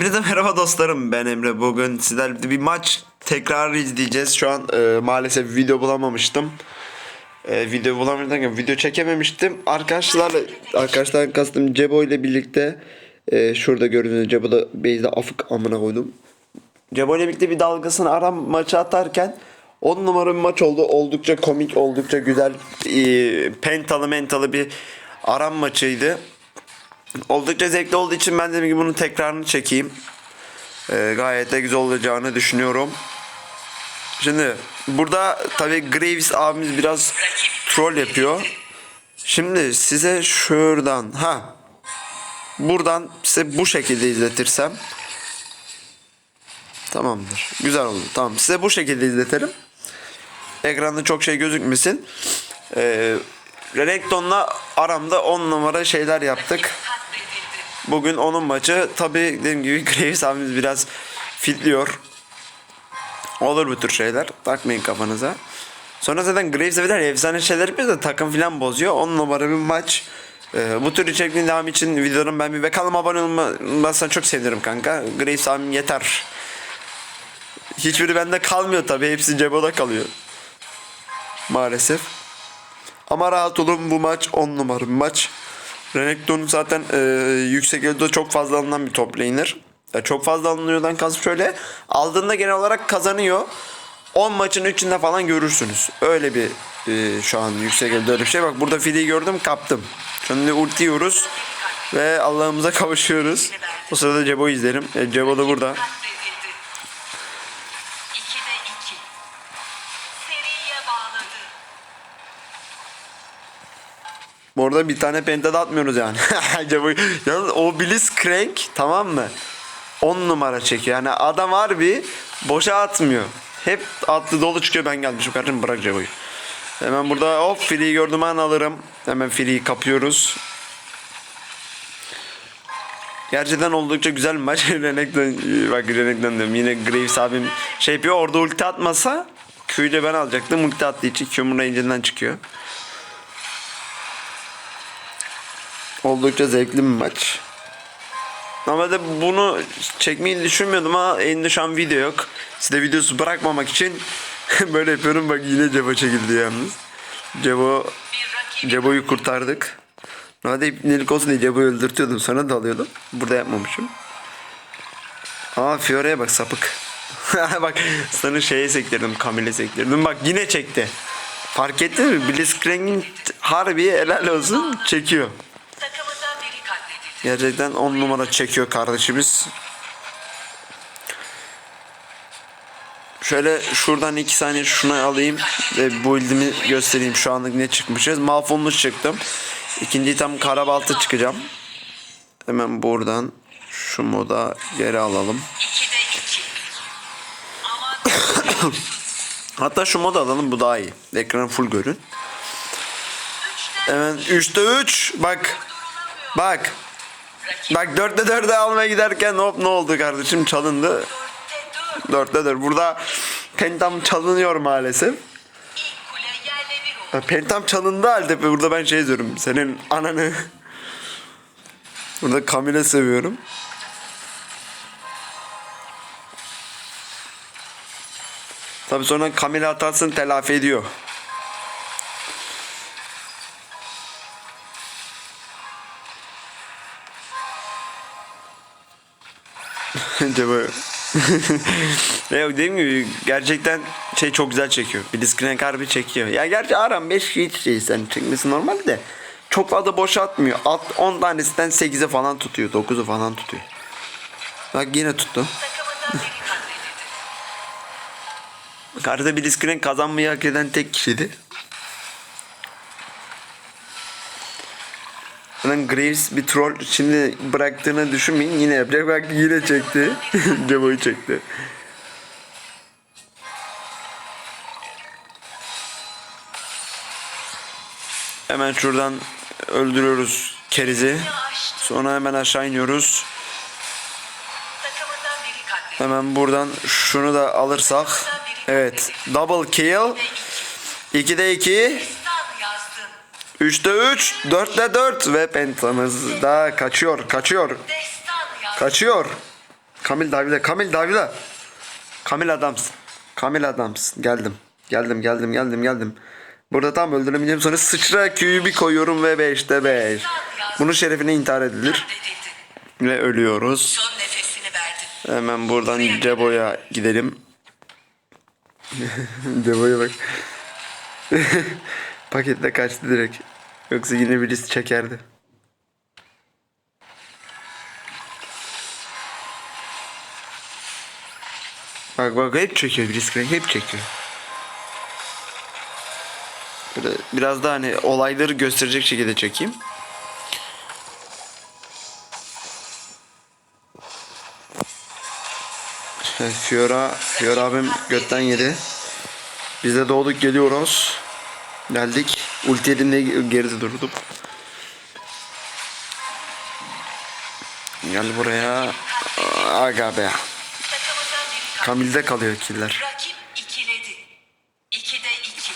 Hepinize merhaba dostlarım ben Emre. Bugün sizlerle bir maç tekrar izleyeceğiz. Şu an e, maalesef video bulamamıştım. E, video bulamamıştım video çekememiştim. Arkadaşlarla arkadaşlar kastım Cebo ile birlikte e, şurada gördüğünüz Cebo da base'de afık amına koydum. Cebo ile birlikte bir dalgasını aram maçı atarken 10 numara bir maç oldu. Oldukça komik oldukça güzel e, pentalı mentalı bir aram maçıydı Oldukça zevkli olduğu için ben dedim ki bunun tekrarını çekeyim. Ee, gayet de güzel olacağını düşünüyorum. Şimdi burada tabi Graves abimiz biraz troll yapıyor. Şimdi size şuradan ha buradan size bu şekilde izletirsem tamamdır. Güzel oldu. Tamam size bu şekilde izletelim. Ekranda çok şey gözükmesin. Ee, Renekton'la aramda 10 numara şeyler yaptık. Bugün onun maçı. Tabi dediğim gibi Graves abimiz biraz fitliyor. Olur bu tür şeyler. Takmayın kafanıza. Sonra zaten Graves abiler efsane şeyler yapıyor da takım filan bozuyor. 10 numara bir maç. Ee, bu tür içeriklerin devamı için videoların ben bir ve kanalıma abone olmasına çok sevinirim kanka. Graves abim yeter. Hiçbiri bende kalmıyor tabi. Hepsi Cebo'da kalıyor. Maalesef. Ama rahat olun bu maç 10 numara bir maç. Renekton zaten e, yüksek elde çok fazla alınan bir top laner. E, çok fazla alınıyordan kastım şöyle. Aldığında genel olarak kazanıyor. 10 maçın 3'ünde falan görürsünüz. Öyle bir e, şu an yüksek elde öyle bir şey. Bak burada Fide'yi gördüm kaptım. Şimdi ulti yiyoruz. Ve Allah'ımıza kavuşuyoruz. O sırada Cebo izlerim. E, Cebo da burada. Bu arada bir tane penta atmıyoruz yani. Yalnız o Blitzcrank tamam mı? 10 numara çekiyor. Yani adam harbi boşa atmıyor. Hep atlı dolu çıkıyor ben gelmişim kardeşim bırak Cebo'yu. Hemen burada hop free'yi gördüm an alırım. Hemen free'yi kapıyoruz. Gerçekten oldukça güzel bir maç. Renekton, bak Renekton diyorum. Yine Graves abim şey yapıyor. Orada ulti atmasa Q'yu ben alacaktım. Ulti attığı için Q'mun range'inden çıkıyor. Oldukça zevkli bir maç. Normalde bunu çekmeyi düşünmüyordum ama elinde şu an video yok. Size videosu bırakmamak için böyle yapıyorum. Bak yine Cebo çekildi yalnız. Cebo, Cebo'yu kurtardık. Normalde ipnelik olsun diye Cebo'yu öldürtüyordum. Sonra da alıyordum. Burada yapmamışım. Aa Fiore'ye bak sapık. bak sana şeye sektirdim. Kamil'e sektirdim. Bak yine çekti. Fark ettin mi? Blitzcrank'in harbi helal olsun çekiyor. Gerçekten 10 numara çekiyor kardeşimiz. Şöyle şuradan 2 saniye şunu alayım ve bu build'imi göstereyim şu anlık ne çıkmışız. Malfonmuş çıktım. İkinci tam karabaltı çıkacağım. Hemen buradan şu moda geri alalım. Hatta şu moda alalım bu daha iyi. Ekran full görün. Hemen 3'te 3 bak bak bak 4'te 4'e almaya giderken hop ne oldu kardeşim çalındı. dörtte dört. Dörtte. Burada pentam çalınıyor maalesef. Pentam çalındı halde burada ben şey diyorum. Senin ananı. Burada Kamil'e seviyorum. Tabi sonra Kamil hatasını telafi ediyor. Acaba yok dediğim gibi gerçekten şey çok güzel çekiyor. Blitzcrank harbi çekiyor. Ya gerçi Aram 5 hiç şey sen çekmesi normal de çok fazla boş atmıyor. At 10 tanesinden 8'e falan tutuyor. 9'u falan tutuyor. Bak yine tuttu. Karda Blitzcrank kazanmayı hak eden tek kişiydi. Lan Graves bir troll şimdi bıraktığını düşünmeyin yine yapacak bak yine çekti. Cebo'yu çekti. Hemen şuradan öldürüyoruz kerizi. Sonra hemen aşağı iniyoruz. Hemen buradan şunu da alırsak. Evet. Double kill. 2'de 2. Destan yazdın. 3'te 3. 4'te 4. Ve pentamız da kaçıyor. Kaçıyor. Kaçıyor. Kamil Davila. Kamil Davila. Kamil adamsın. Kamil adamsın. Geldim. Geldim geldim geldim geldim. Burada tam öldürebileceğim sonra sıçra Q'yu bir koyuyorum ve 5'te 5. Bunun şerefine intihar edilir. Ve ölüyoruz. Hemen buradan Cebo'ya gidelim. Cebo'ya bak. Paketle kaçtı direkt. Yoksa yine birisi çekerdi. Bak bak hep çekiyor birisi hep çekiyor. Böyle biraz daha hani olayları gösterecek şekilde çekeyim. Fiora, Fiora abim götten yedi. Biz de doğduk geliyoruz. Geldik. Ulti elimle geride durdum. Gel buraya. Aga be. Kamil'de kalıyor killer. Rakip ikiledi. İkide iki.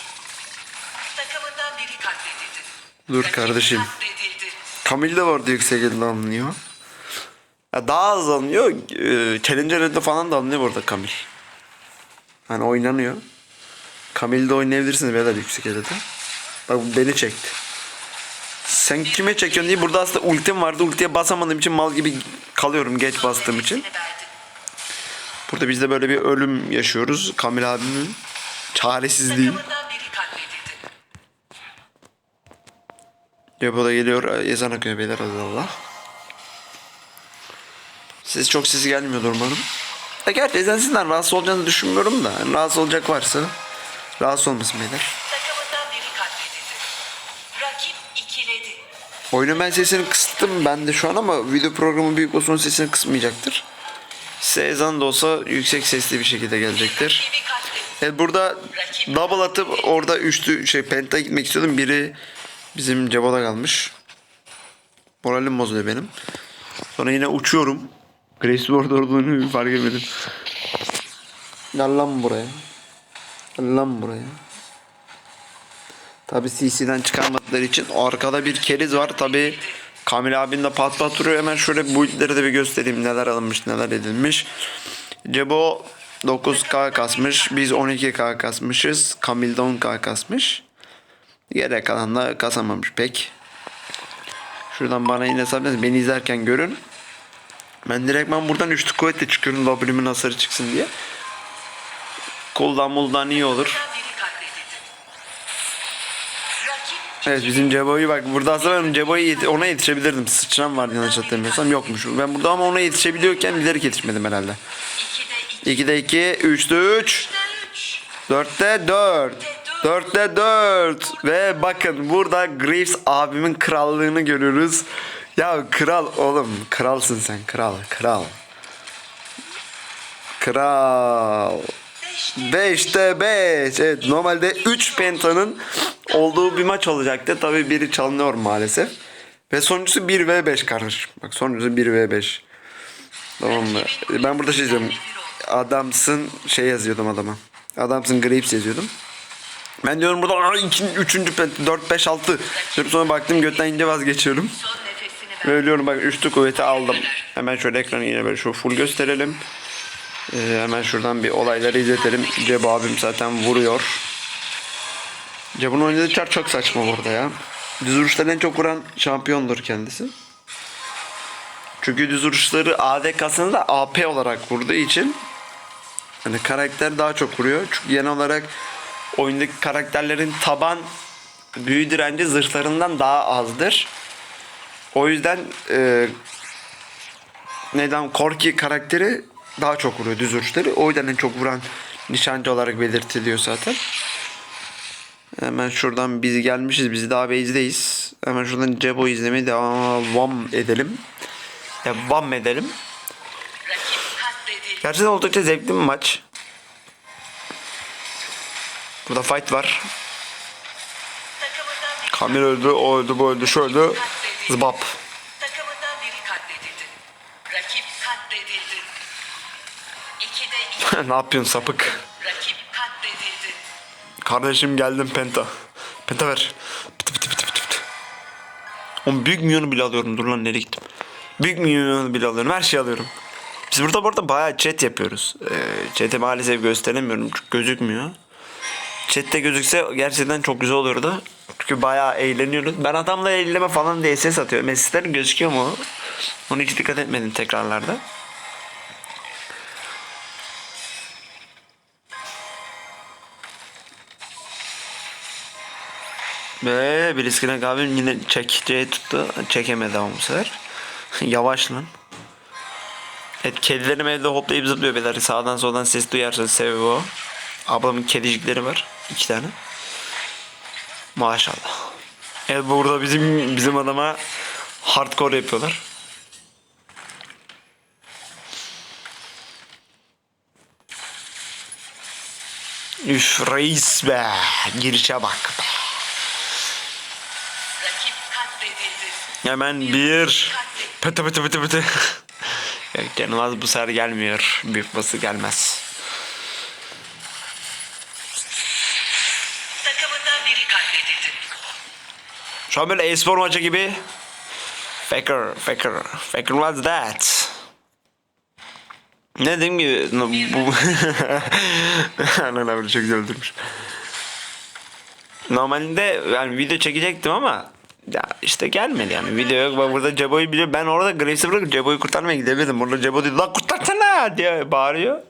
Takımından biri katledildi. Dur Rakip kardeşim. Katledildi. Kamil de vardı yüksek elde alınıyor. Ya daha az alınıyor. Ee, Challenger elde falan da alınıyor burada Kamil. Hani oynanıyor. Kamil'de oynayabilirsiniz beyler yüksek elde. Bak beni çekti. Sen kime çekiyorsun diye burada aslında ultim vardı. Ultiye basamadığım için mal gibi kalıyorum geç bastığım için. Burada biz de böyle bir ölüm yaşıyoruz. Kamil abimin çaresizliği. Yapı da geliyor. Ezan akıyor beyler Allah. Siz çok sesi gelmiyordur umarım. E gerçi ezan sizden rahatsız olacağını düşünmüyorum da. Yani rahatsız olacak varsa rahatsız olmasın beyler. Takımından biri katledildi. Rakip ikiledi. Oyunun ben sesini kıstım ben de şu an ama video programı büyük olsun sesini kısmayacaktır. Size ezan da olsa yüksek sesli bir şekilde gelecektir. Evet burada double atıp orada üçlü şey penta gitmek istiyordum. Biri bizim Cebo'da kalmış. Moralim bozuluyor benim. Sonra yine uçuyorum. Grace orada olduğunu fark etmedim. Gel lan buraya. Lan buraya. Tabi CC'den çıkarmadıkları için arkada bir keriz var. Tabi Kamil abin de pat pat duruyor. Hemen şöyle build'leri de bir göstereyim. Neler alınmış neler edilmiş. Cebo 9K kasmış. Biz 12K kasmışız. Kamil de 10K kasmış. Gerek kalan da kasamamış pek. Şuradan bana yine sabredin. Beni izlerken görün. Ben direktman buradan üçlü kuvvetle çıkıyorum. W'min hasarı çıksın diye. Koldan muldan iyi olur. Evet bizim Cebo'yu bak burada aslında ben Cebo'yu yet- ona yetişebilirdim. Sıçram vardı yanlış hatırlamıyorsam yokmuş. Ben burada ama ona yetişebiliyorken bilerek yetişmedim herhalde. 2'de 2. 2'de 2, 3'te 3, 3. 4'te 4. 4'te 4 ve bakın burada Graves abimin krallığını görüyoruz. Ya kral oğlum kralsın sen kral kral. Kral. 5'te 5. Evet normalde 3 pentanın olduğu bir maç olacaktı. Tabii biri çalınıyor maalesef. Ve sonuncusu 1 v 5 kardeşim. Bak sonuncusu 1 v 5. Tamam mı? Ben burada şey yazıyorum. Adamsın şey yazıyordum adama. Adamsın Graves yazıyordum. Ben diyorum burada "Aa, ikinci, üçüncü penta 4 5 6. Diyorum sonra baktım götten ince vazgeçiyorum. Ve ölüyorum bak üçlü kuvveti aldım. Hemen şöyle ekranı yine böyle şu full gösterelim. Ee, hemen şuradan bir olayları izletelim. Cebo abim zaten vuruyor. Cebo'nun oynadığı çar çok saçma burada ya. Düz vuruştan en çok vuran şampiyondur kendisi. Çünkü düz vuruşları AD da AP olarak vurduğu için hani karakter daha çok vuruyor. Çünkü genel olarak oyundaki karakterlerin taban büyü direnci zırhlarından daha azdır. O yüzden e, neden Korki karakteri daha çok vuruyor düz vuruşları. O yüzden en çok vuran nişancı olarak belirtiliyor zaten. Hemen şuradan biz gelmişiz. Biz daha base'deyiz. Hemen şuradan Cebo izlemeye devam edelim. Devam edelim. Gerçekten oldukça zevkli bir maç. Burada fight var. Kamil öldü, o öldü, bu öldü, şu öldü. Zbap. Takımından biri katledildi. Rakip katledildi. 2'de 2. ne yapıyorsun sapık? Kardeşim geldim Penta. Penta ver. Pıtı pıtı pıtı pıtı pıtı. Oğlum büyük milyonu bile alıyorum. Dur lan nereye gittim? Büyük milyonu bile alıyorum. Her şeyi alıyorum. Biz burada burada bayağı chat yapıyoruz. Ee, chat'i maalesef gösteremiyorum çünkü gözükmüyor. Chat'te gözükse gerçekten çok güzel olurdu. Çünkü bayağı eğleniyoruz. Ben adamla eğlenme falan diye ses atıyorum. Mesajlar gözüküyor mu? Onu hiç dikkat etmedim tekrarlarda. Ve Blitzkrieg abim yine çekeceği tuttu. Çekemedi ama bu sefer. Yavaş lan. Evet kedilerim evde hoplayıp zıplıyor beyler. Sağdan soldan ses duyarsanız sebebi o. Ablamın kedicikleri var. iki tane. Maşallah. Evet burada bizim bizim adama hardcore yapıyorlar. Üf reis be. Girişe bak be. Rakip katledildi. Hemen bir pıtı pıtı pıtı pıtı. Yok canım az bu sefer gelmiyor. Büyük bası gelmez. Şu an böyle e-spor maçı gibi. Faker, Faker, Faker what's that? Ne dediğim gibi no, bu... Anan abi çok güzel öldürmüş. Normalde yani video çekecektim ama ya işte gelmedi yani video yok. Bak burada Cebo'yu biliyor. Ben orada Graves'i bırakıp Cebo'yu kurtarmaya gidemedim. Burada Cebo diyor lan kurtarsana diye bağırıyor.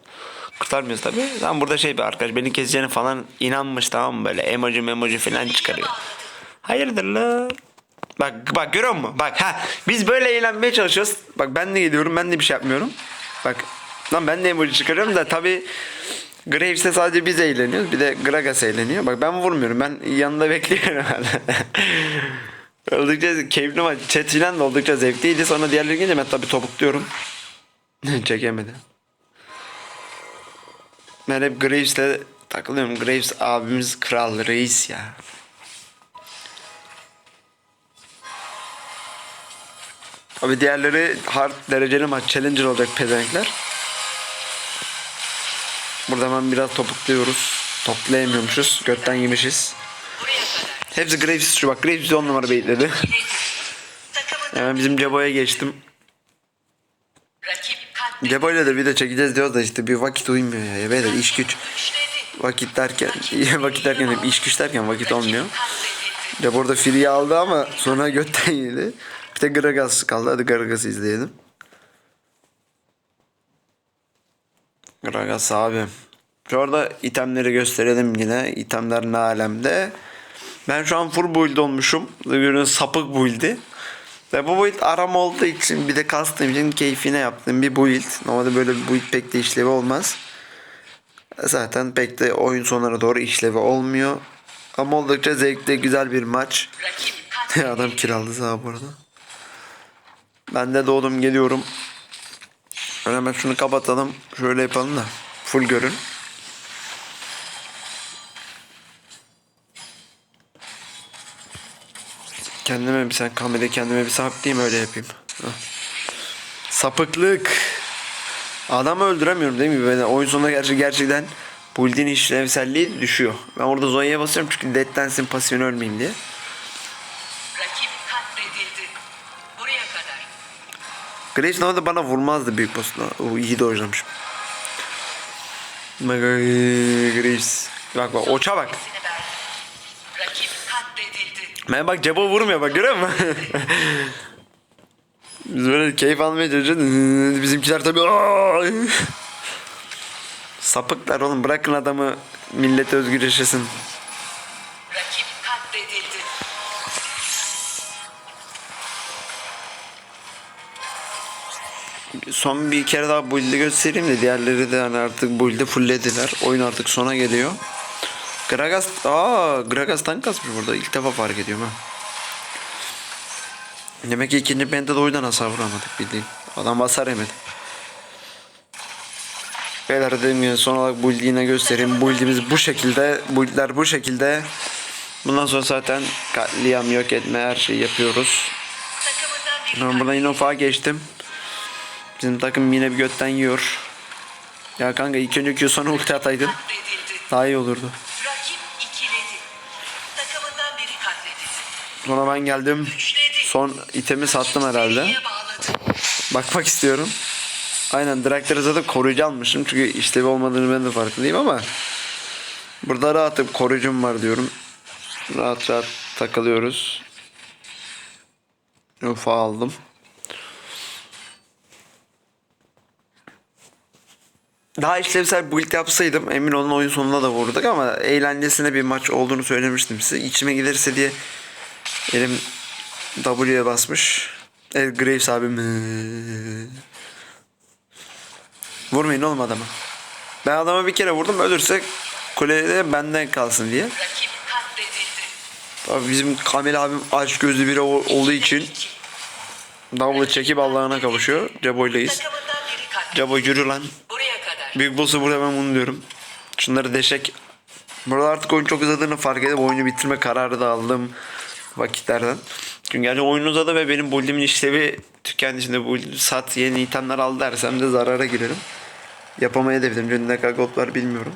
Kurtarmıyoruz tabii. Tam burada şey bir arkadaş beni keseceğine falan inanmış tamam mı böyle emoji emoji falan çıkarıyor. Hayırdır lan? Bak bak görüyor musun? Bak ha biz böyle eğlenmeye çalışıyoruz. Bak ben de geliyorum ben de bir şey yapmıyorum. Bak lan ben de emoji çıkarıyorum da tabi Graves'te sadece biz eğleniyoruz. Bir de Gragas eğleniyor. Bak ben vurmuyorum. Ben yanında bekliyorum. oldukça keyifli maç. Chat filan da oldukça zevkliydi. Sonra diğerleri gelince ben tabi topukluyorum. Çekemedi. Ben hep Graves'le takılıyorum. Graves abimiz kral reis ya. Abi diğerleri hard dereceli maç challenger olacak pezevenkler. Burada hemen biraz topukluyoruz. Toplayamıyormuşuz. Götten yemişiz. Hepsi Graves şu bak Graves 10 numara bekledi. Hemen bizim Cebo'ya geçtim. rakip katledildi. Cebo ile de çekeceğiz diyoruz da işte bir vakit uymuyor ya. beyler iş güç. Vakit derken vakit derken iş güç derken vakit olmuyor. Cebo orada free aldı ama sonra götten yedi. Bir de Gragas kaldı. Hadi Gragas'ı izleyelim. Gragas abi. Şu arada itemleri gösterelim yine. İtemler ne alemde. Ben şu an full build olmuşum. Ürün sapık build'i. Ve bu build aram olduğu için bir de kastım için keyfine yaptığım bir build. Normalde böyle bir build pek de işlevi olmaz. Zaten pek de oyun sonlara doğru işlevi olmuyor. Ama oldukça zevkli güzel bir maç. Adam kiraladı sağ bu arada. Ben de doğdum geliyorum. Hemen şunu kapatalım. Şöyle yapalım da. Full görün. Kendime bir sen kamerayı kendime bir saplayayım öyle yapayım. Hah. Sapıklık. Adamı öldüremiyorum değil mi? Ben oyun sonunda gerçi gerçekten build'in işlevselliği düşüyor. Ben orada Zonya'ya basıyorum çünkü Dead Dance'in pasifini ölmeyeyim diye. Rakip katledildi. Buraya kadar. Graves normalde bana vurmazdı büyük boss'la. O iyi de oynamışım. Graves. Bak bak oça bak. Ben bak Cebo vurmuyor bak görüyor musun? Biz böyle keyif almaya çalışıyoruz. Bizimkiler tabii! Sapıklar oğlum bırakın adamı millet özgür yaşasın. Rakip katledildi. Son bir kere daha build'i göstereyim de diğerleri de hani artık build'i fulllediler. Oyun artık sona geliyor. Gragas, aa Gragas tank kasmış burada. İlk defa fark ediyorum ha. Demek ki ikinci bende de o yüzden hasar vuramadık bildiğin. Adam hasar yemedi. Beyler dediğim gibi son olarak build'i yine göstereyim. Build'imiz bu şekilde. Build'ler bu şekilde. Bundan sonra zaten katliam yok etme her şeyi yapıyoruz. Ben buradan yine ufağa geçtim. Bizim takım yine bir götten yiyor. Ya kanka ilk önce Q sonra ulti ataydın. Daha iyi olurdu. Sonra ben geldim. Son itemi sattım herhalde. Bakmak istiyorum. Aynen Draktar'ı zaten koruyucu almışım. Çünkü işlevi olmadığını ben de farkındayım ama burada rahatım koruyucum var diyorum. Rahat rahat takılıyoruz. Ufa aldım. Daha işlevsel build yapsaydım emin olun oyun sonunda da vurduk ama eğlencesine bir maç olduğunu söylemiştim size. İçime giderse diye elim W'ye basmış. El Graves abim. Vurmayın oğlum adama. Ben adama bir kere vurdum ölürse kulede benden kalsın diye. Abi bizim Kamil abim aç gözlü biri ol- olduğu için double çekip Allah'ına kavuşuyor. Cebo'ylayız. Cebo yürü lan. Büyük boss'u burada ben bunu diyorum. Şunları deşek. Burada artık oyun çok uzadığını fark edip oyunu bitirme kararı da aldım vakitlerden. Çünkü yani oyun uzadı ve benim build'imin işlevi tükendi. Şimdi bu sat yeni itemler al dersem de zarara girerim. Yapamayabilirim. Çünkü ne kadar gold var bilmiyorum.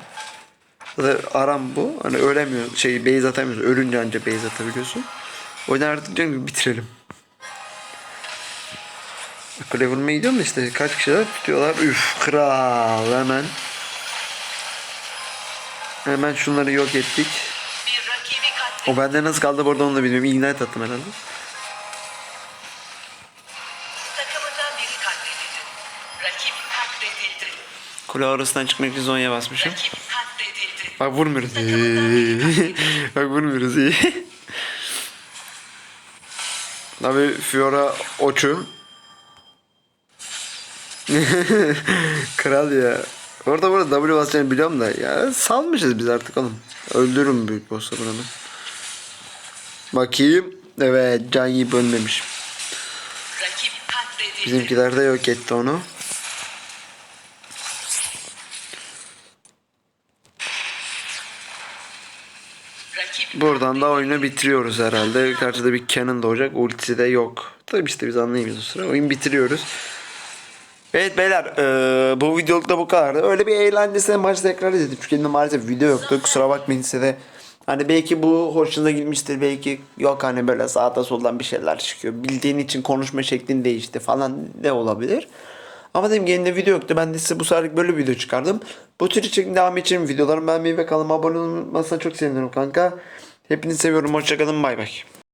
Zaten aram bu. Hani ölemiyor. Şey base atamıyorsun. Ölünce anca base atabiliyorsun. O artık diyorum ki bitirelim. Kule vurmaya gidiyorum da işte kaç kişiler tutuyorlar. Üf kral hemen. Hemen şunları yok ettik. O bende nasıl kaldı burada onu da bilmiyorum. Ignite attım herhalde. Kule arasından çıkmak için Zonya basmışım. Bak vurmuyoruz. Bak vurmuyoruz iyi. Tabi Fiora Oçu. Kral ya. Orada burada W basacağını biliyorum da ya salmışız biz artık oğlum. Öldürürüm büyük boss'u buranı. Bakayım. Evet can yiyip ölmemiş. Bizimkiler de yok etti onu. Buradan da oyunu bitiriyoruz herhalde. Karşıda bir Canon doğacak. Ultisi de yok. Tabii işte biz anlayamıyoruz o sıra. Oyun bitiriyoruz. Evet beyler eee, bu videoluk da bu kadardı. Öyle bir eğlencesine maç tekrar izledim. Çünkü elimde maalesef video yoktu. Kusura bakmayın size de. Hani belki bu hoşunuza gitmiştir. Belki yok hani böyle sağda soldan bir şeyler çıkıyor. Bildiğin için konuşma şeklin değişti falan de olabilir. Ama dedim elinde video yoktu. Ben de size bu seferlik böyle bir video çıkardım. Bu tür içeriğin devamı için videolarımı beğenmeyi ve kanalıma abone olmasına çok sevinirim kanka. Hepinizi seviyorum. Hoşçakalın. Bay bay.